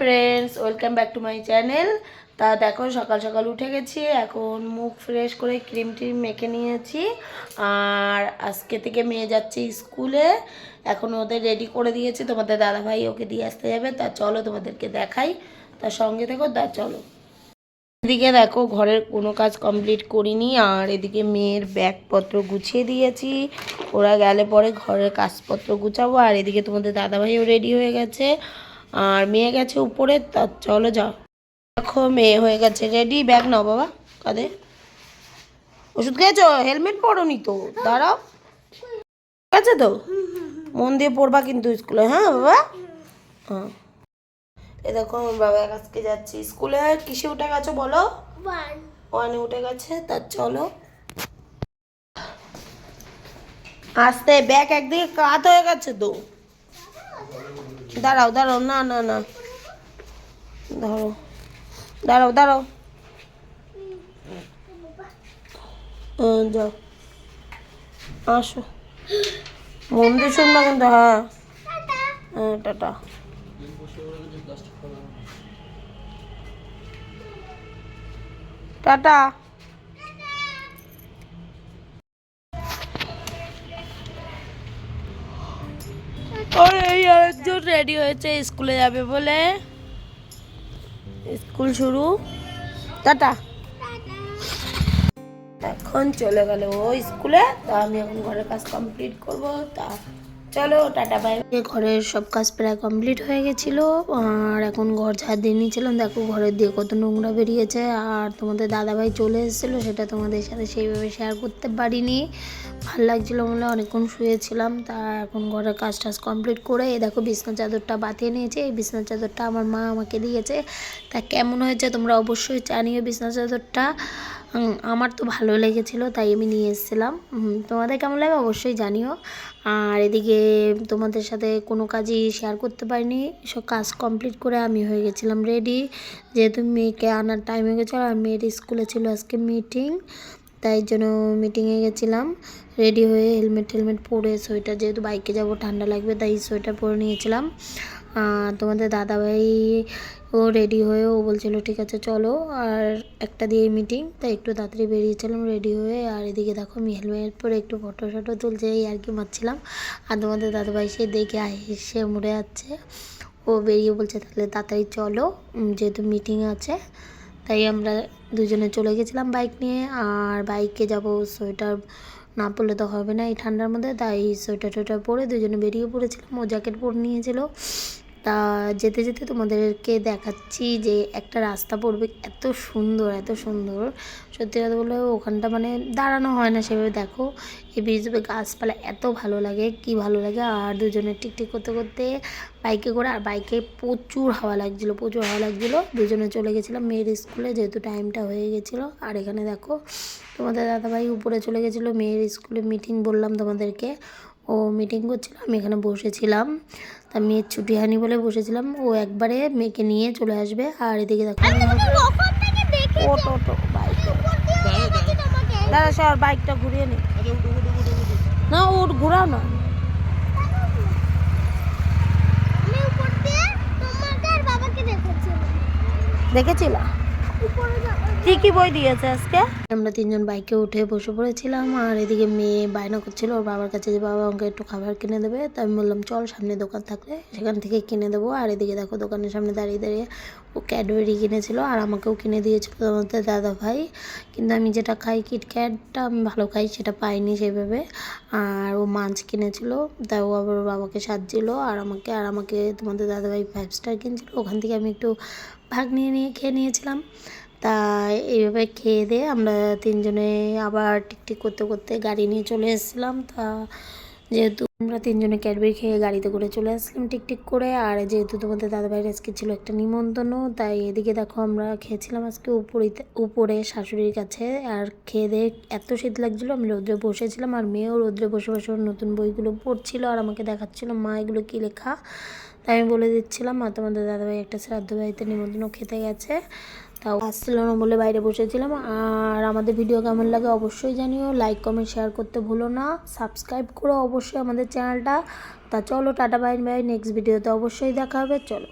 Friends welcome back to my channel তা দেখো, সকাল সকাল উঠে গেছি, এখন মুখ ফ্রেশ করে ক্রিম ট্রিম মেখে নিয়েছি। আর আজকে থেকে মেয়ে যাচ্ছে স্কুলে এখন ওদের রেডি করে দিয়েছি, তোমাদের দাদাভাই ওকে দিয়ে আসতে যাবে। তা চলো তোমাদেরকে দেখাই। তার সঙ্গে থেকো, তা চলো। এদিকে দেখো, ঘরের কোনো কাজ কমপ্লিট করিনি, আর এদিকে মেয়ের ব্যাগপত্র গুছিয়ে দিয়েছি। ওরা গেলে পরে ঘরের কাজপত্র গুছাবো, আর এদিকে তোমাদের দাদাভাইও রেডি হয়ে গেছে। আর মেয়ে গেছে উপরে তা চলো যাও। দেখো মেয়ে হয়ে গেছে রেডি ব্যাগ নাও বাবা কাঁধে। ওষুধ খেয়েছো? হেলমেট পরোনি তো। দাঁড়াও। ঠিক আছে তো? মন দিয়ে পড়বা কিন্তু স্কুলে হ্যাঁ বাবা? হ্যাঁ। এ দেখো আমার বাবা আজকে যাচ্ছি স্কুলে। কিসে উঠে গেছো বলো? ওয়ানে উঠে গেছে তা চলো। আসতে ব্যাগ একদিকে কাত হয়ে গেছে তো। দাঁড়াও দাঁড়াও, না না না। ধরো। দাঁড়াও দাঁড়াও। যাও। আসো। মন দিয়ে শুনবা কিন্তু হ্যাঁ। হ্যাঁ টাটা। টাটা। এই আরেকজন রেডি হয়েছে স্কুলে যাবে বলে। স্কুল শুরু। টাটা। এখন চলে গেল ও স্কুলে তা আমি এখন ঘরের কাজ কমপ্লিট করব, তা চলো, টাটা, বাই। ঘরের সব কাজ প্রায় কমপ্লিট হয়ে গেছিল। আর এখন ঘর ঝাড় দিয়ে নিয়েছিলাম। দেখো, ঘরের দিয়ে কত নোংরা বেরিয়েছে। আর তোমাদের দাদাভাই চলে এসেছিল, সেটা তোমাদের সাথে সেইভাবে শেয়ার করতে পারিনি। ভালো লাগছিল বলে অনেকক্ষণ শুয়েছিলাম। তা এখন ঘরের কাজ টাজ কমপ্লিট করে এই দেখো, বিছনা চাদরটা বাতিয়ে নিয়েছে। এই বিছনা চাদরটা আমার মা আমাকে দিয়েছে। তা কেমন হয়েছে তোমরা অবশ্যই জানিও বিছনা চাদরটা। আমার তো ভালো লেগেছিলো, তাই আমি নিয়ে এসেছিলাম। তোমাদের কেমন লাগে অবশ্যই জানিও। আর এদিকে তোমাদের সাথে কোনো কাজই শেয়ার করতে পারিনি, সব কাজ কমপ্লিট করে আমি হয়ে গেছিলাম রেডি যেহেতু মেয়েকে আনার টাইম হয়ে গেছিল, আর মেয়ের স্কুলে ছিল আজকে মিটিং তাই জন্য মিটিংয়ে গেছিলাম। রেডি হয়ে হেলমেট টেলমেট পরে সোয়েটার যেহেতু বাইকে যাব, ঠান্ডা লাগবে, তাই সোয়েটার পরে নিয়েছিলাম। তোমাদের দাদাভাই ও রেডি হয়ে ও বলছিল, ঠিক আছে, চলো। আর একটা দিয়ে মিটিং তাই একটু তাড়াতাড়ি বেরিয়েছিলাম রেডি হয়ে। আর এদিকে দেখো আমি হেলমেট পরে একটু ফটো শটো তুলছে, এই আর কি মারছিলাম আর তোমাদের দাদাভাই সে দেখে এসে মরে যাচ্ছে। ও বেরিয়ে বলছে, তাহলে তাড়াতাড়ি চলো যেহেতু মিটিং আছে, তাই আমরা দুজনে চলে গেছিলাম বাইক নিয়ে। আর বাইকে যাব সোয়েটার না পরলে তো হবে না এই ঠান্ডার মধ্যে। তাই সোয়েটার টোয়েটার পরে দুজনে বেরিয়ে পড়েছিলাম। ও জ্যাকেট পরে নিয়েছিল। তা যেতে যেতে তোমাদেরকে দেখাচ্ছি যে একটা রাস্তা পড়বে এত সুন্দর এত সুন্দর। সত্যি কথা বলে ওখানটা মানে দাঁড়ানো হয় না সেভাবে। দেখো, এই বিজবে গাছপালা এত ভালো লাগে, কি ভালো লাগে। আর দুজনে টিকটিক করতে করতে বাইকে করে, আর বাইকে প্রচুর হাওয়া লাগছিল, প্রচুর হাওয়া লাগছিল। দুজনে চলে গেছিলাম মেয়ের স্কুলে যেহেতু টাইমটা হয়ে গেছিল। আর এখানে দেখো, তোমাদের দাদাভাই উপরে চলে গেছিল মেয়ের স্কুলে মিটিং বললাম তোমাদেরকে। ও মিটিং করছিল আমি এখানে বসেছিলাম। তা মেয়ের ছুটি হয়নি বলে বসেছিলাম। ও একবারে মেয়েকে নিয়ে চলে আসবে। আর এদিকে দেখো। ওটো ওটো বাইক দাদা সর বাইকটা ঘুরিয়ে নে। না ওর ঘোরাও না। দেখেছিলা? কি কি বই দিয়েছে আজকে? আমরা তিনজন বাইকে উঠে বসে পড়েছিলাম আর এদিকে মেয়ে বায়না করছিল, ওর বাবার কাছে যে বাবা আমাকে একটু খাবার কিনে দেবে, তো আমি বললাম, চল সামনে দোকান থাকলে সেখান থেকে কিনে দেবো। আর এদিকে দেখো দোকানের সামনে দাঁড়িয়ে দাঁড়িয়ে ও ক্যাডবেরি কিনেছিল আর আমাকেও কিনে দিয়েছিল তোমাদের দাদা ভাই কিন্তু আমি যেটা খাই কিটক্যাটটা আমি ভালো খাই, সেটা পাইনি সেভাবে। আর ও মাছ কিনেছিল তাই ও আবার ওর বাবাকে সাজছিল আর আমাকে আর আমাকে তোমাদের দাদাভাই ফাইভ স্টার কিনছিল। ওখান থেকে আমি একটু ভাগ নিয়ে নিয়ে খেয়ে নিয়েছিলাম। তা এইভাবে খেয়ে দিয়ে আমরা তিনজনে আবার টিকটিক করতে করতে গাড়ি নিয়ে চলে এসেছিলাম। তা যেহেতু আমরা তিনজনে ক্যাডবেরি খেয়ে গাড়িতে করে চলে আসলাম টিকটিক করে। আর যেহেতু তোমাদের দাদাভাইয়ের আজকে ছিল একটা নিমন্ত্রণ, তাই এদিকে দেখো আমরা খেয়েছিলাম আজকে উপরে উপরে শাশুড়ির কাছে। আর খেয়ে দিয়ে এত শীত লাগছিল, আমি রৌদ্রে বসেছিলাম আর মেয়েও রৌদ্রে বসে বসে নতুন বইগুলো পড়ছিল আর আমাকে দেখাচ্ছিল, মা, এগুলো কী লেখা? তাই আমি বলে দিচ্ছিলাম, আর তোমাদের দাদাভাই একটা শ্রাদ্ধ বাড়িতে নিমন্ত্রণ খেতে গেছে। তাও আসছিল না বলে বাইরে বসেছিলাম। আর আমাদের ভিডিও কেমন লাগে অবশ্যই জানিও। লাইক কমেন্ট শেয়ার করতে ভুলো না। সাবস্ক্রাইব করো অবশ্যই আমাদের চ্যানেলটা তা চলো, টাটা বাইন বাই নেক্সট ভিডিওতে অবশ্যই দেখা হবে। চলো।